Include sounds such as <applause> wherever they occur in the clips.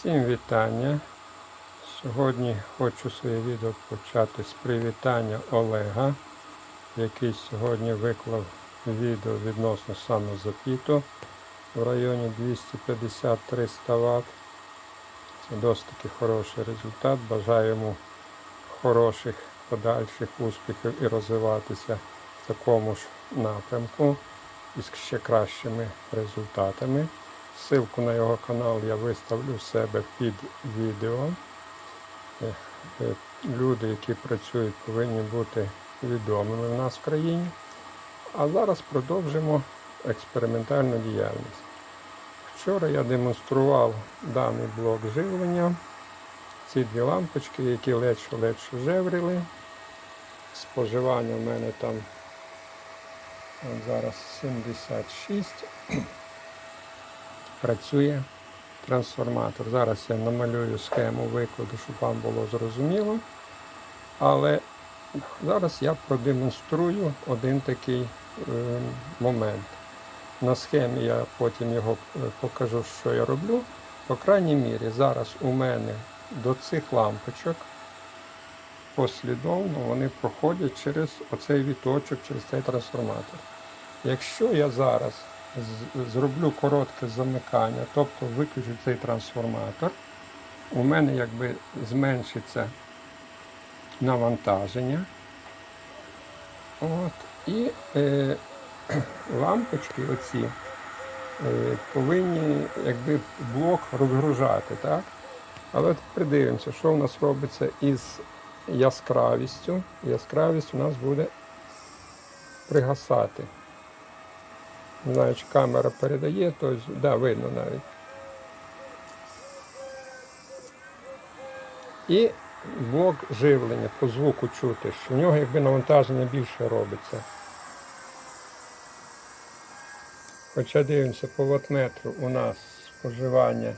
Всім вітання. Сьогодні хочу своє відео почати з привітання Олега, який сьогодні виклав відео відносно самозапіту в районі 250-300 Вт. Це досить таки хороший результат. Бажаю йому хороших подальших успіхів і розвиватися в такому ж напрямку із ще кращими результатами. Ссылку на його канал я виставлю в себе під відео. Е, е, Люди, які працюють, повинні бути відомими в нас в країні. А зараз продовжимо експериментальну діяльність. Вчора я демонстрував даний блок живлення. Ці дві лампочки, які ледше-ледше жевріли. Споживання в мене там зараз 76 працює трансформатор. Зараз я намалюю схему викладу, щоб вам було зрозуміло. Але зараз я продемонструю один такий е, момент. На схемі я потім його е, покажу, що я роблю. По крайній мірі, зараз у мене до цих лампочок послідовно вони проходять через оцей віточок, через цей трансформатор. Якщо я зараз зроблю коротке замикання, тобто виключу цей трансформатор, у мене якби зменшиться навантаження. От, і е, <clears throat> лампочки оці е, повинні якби блок розгружати, так? Але тепер дивимося, що у нас робиться із яскравістю. Яскравість у нас буде пригасати. Не знаю, чи камера передає, то да, видно навіть. І блок живлення по звуку чути, що в нього якби навантаження більше робиться. Хоча дивимося по ватметру у нас споживання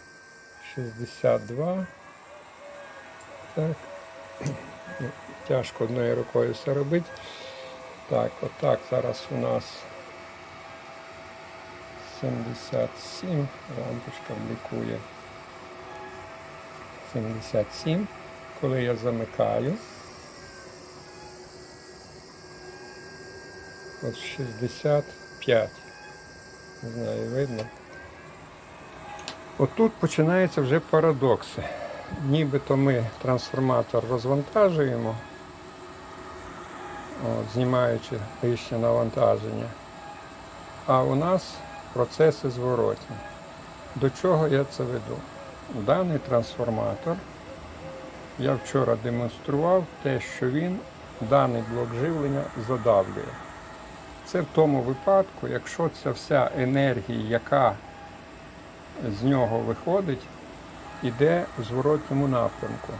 62. Так. Ну, Тяжко одною рукою все робити. Так, отак зараз у нас 77. Лампочка блікує. 77. Коли я замикаю. От 65. Не знаю, видно. Отут починаються вже парадокси. Нібито ми трансформатор розвантажуємо, от, знімаючи лишнє навантаження. А у нас процеси зворотні. До чого я це веду? Даний трансформатор я вчора демонстрував те, що він даний блок живлення задавлює. Це в тому випадку, якщо ця вся енергія, яка з нього виходить, іде в зворотньому напрямку.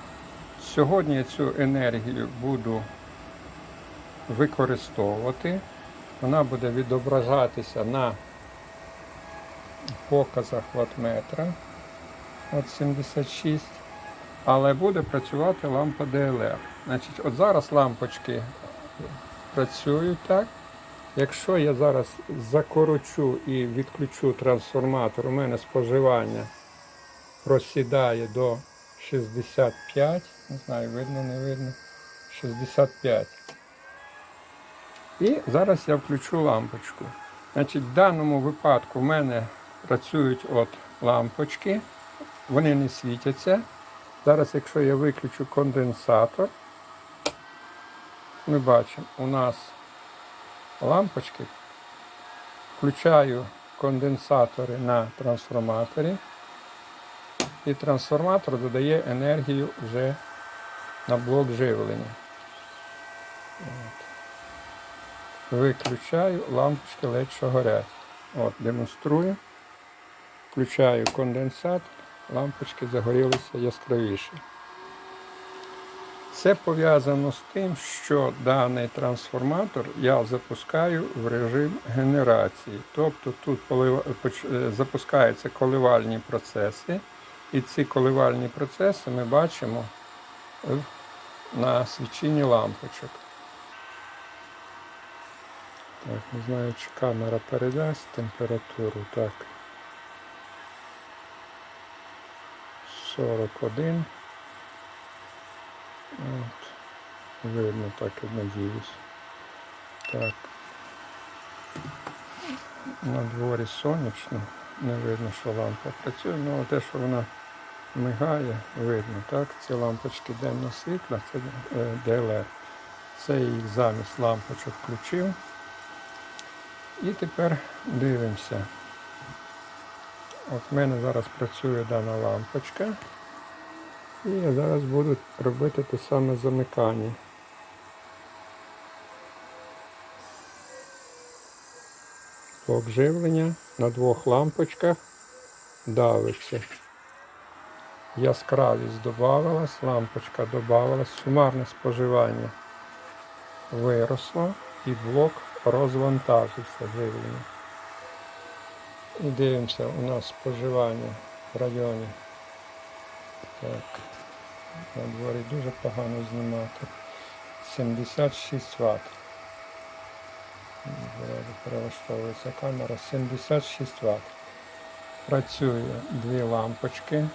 Сьогодні я цю енергію буду використовувати. Вона буде відображатися на показах ватметра от 76, але буде працювати лампа DLR. Значить, от зараз лампочки працюють так. Якщо я зараз закорочу і відключу трансформатор, у мене споживання просідає до 65, не знаю, видно, не видно, 65. І зараз я включу лампочку. Значить, в даному випадку в мене працюють от лампочки, вони не світяться. Зараз, якщо я виключу конденсатор, ми бачимо, у нас лампочки. Включаю конденсатори на трансформаторі. І трансформатор додає енергію вже на блок живлення. От. Виключаю, лампочки ледь горять. От, демонструю. Включаю конденсатор, лампочки загорілися яскравіше. Це пов'язано з тим, що даний трансформатор я запускаю в режим генерації. Тобто тут е, запускаються коливальні процеси, і ці коливальні процеси ми бачимо на свічінні лампочок. Так, не знаю, чи камера передасть температуру. Так. 41. От. Видно, так і надіюсь. Так. На дворі сонячно, не видно, що лампа працює, ну, але те, що вона мигає, видно, так? Ці лампочки денного світла, це е, ДЛР. Це їх замість лампочок включив. І тепер дивимося. От в мене зараз працює дана лампочка. І я зараз буду робити те саме замикання. Блок живлення на двох лампочках давиться. Яскравість додавалась, лампочка додавалась, сумарне споживання виросло і блок розвантажився живлення. І дивимося, у нас споживання в районі. Так, на дворі дуже погано знімати. 76 Вт. Перелаштовується камера 76 Вт. Працює дві лампочки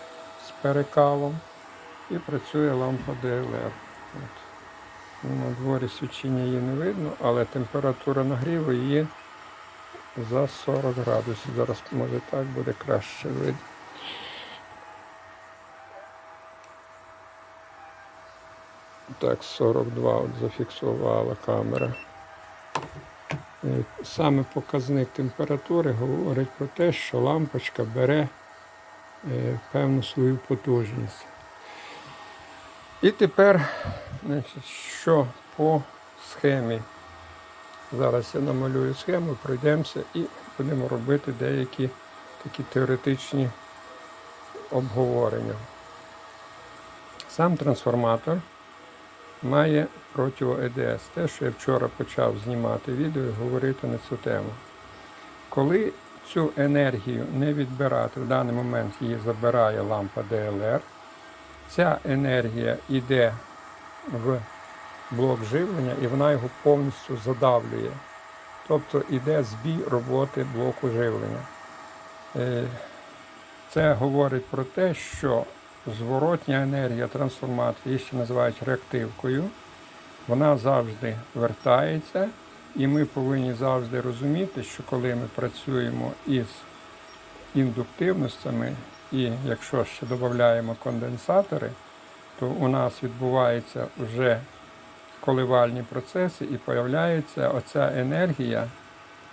з перекалом і працює лампа DLR. От. Ну, На дворі свічення її не видно, але температура нагріву її за 40 градусів. Зараз може так буде краще видно. Так, 42 от зафіксувала камера. Е, Саме показник температури говорить про те, що лампочка бере е, певну свою потужність. І тепер, значить, що по схемі. Зараз я намалюю схему, пройдемося і будемо робити деякі такі теоретичні обговорення. Сам трансформатор має противо ЕДС. Те, що я вчора почав знімати відео і говорити на цю тему. Коли цю енергію не відбирати, в даний момент її забирає лампа DLR, ця енергія йде в блок живлення і вона його повністю задавлює. Тобто йде збій роботи блоку живлення. Е, Це говорить про те, що зворотня енергія трансформатору, її ще називають реактивкою, вона завжди вертається, і ми повинні завжди розуміти, що коли ми працюємо із індуктивностями, і якщо ще додаємо конденсатори, то у нас відбуваються вже коливальні процеси і появляється оця енергія,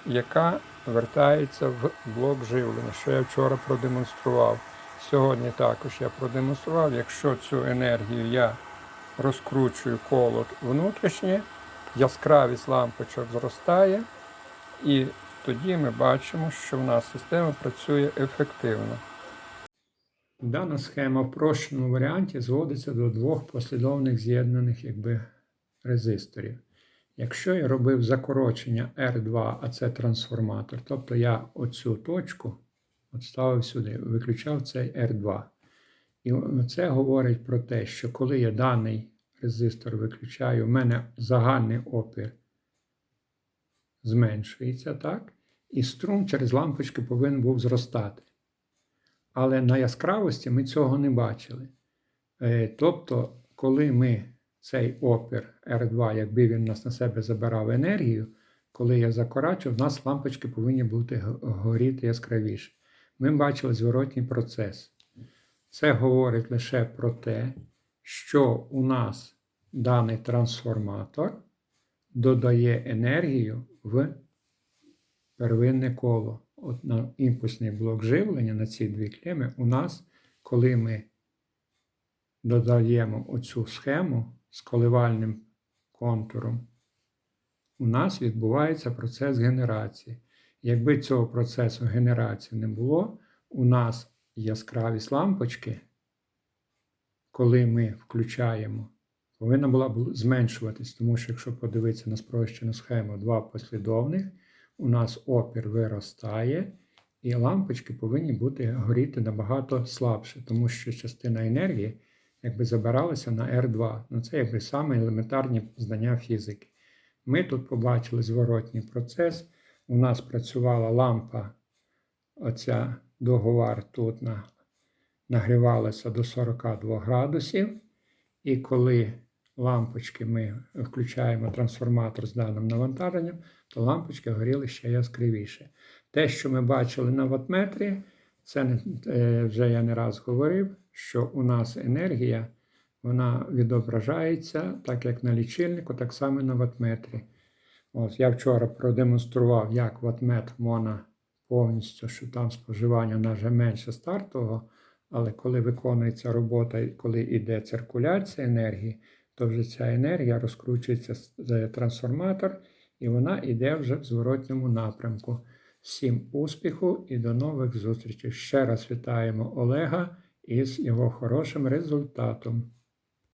яка вертається в блок живлення, що я вчора продемонстрував. Сьогодні також я продемонстрував, якщо цю енергію я розкручую коло внутрішнє, яскравість лампочок зростає, і тоді ми бачимо, що в нас система працює ефективно. Дана схема в прощеному варіанті зводиться до двох послідовних з'єднаних якби, резисторів. Якщо я робив закорочення R2, а це трансформатор, тобто я оцю точку ставив сюди, виключав цей R2. І це говорить про те, що коли я даний резистор виключаю, у мене загальний опір зменшується, так? І струм через лампочки повинен був зростати. Але на яскравості ми цього не бачили. Е, Тобто, коли ми цей опір R2, якби він нас на себе забирав енергію, коли я закорачу, в нас лампочки повинні бути горіти яскравіше. Ми бачили зворотній процес. Це говорить лише про те, що у нас даний трансформатор додає енергію в первинне коло. От на імпульсний блок живлення на ці дві клеми у нас, коли ми додаємо оцю схему з коливальним контуром, у нас відбувається процес генерації. Якби цього процесу генерації не було, у нас яскравість лампочки, коли ми включаємо, повинна була б зменшуватись, тому що якщо подивитися на спрощену схему два послідовних, у нас опір виростає, і лампочки повинні бути горіти набагато слабше, тому що частина енергії якби забиралася на R2. Ну це якби саме елементарні знання фізики. Ми тут побачили зворотній процес. У нас працювала лампа, оця договар тут на нагрівалася до 42 градусів. І коли лампочки ми включаємо трансформатор з даним навантаженням, то лампочки горіли ще яскравіше. Те, що ми бачили на ватметрі, це е, вже я не раз говорив, що у нас енергія вона відображається так, як на лічильнику, так само на ватметрі. От я вчора продемонстрував, як ватмет можна повністю, що там споживання навіть менше стартового, але коли виконується робота коли йде циркуляція енергії, то вже ця енергія розкручується з з трансформатор, і вона йде вже в зворотньому напрямку. Всім успіху і до нових зустрічей. Ще раз вітаємо Олега із його хорошим результатом.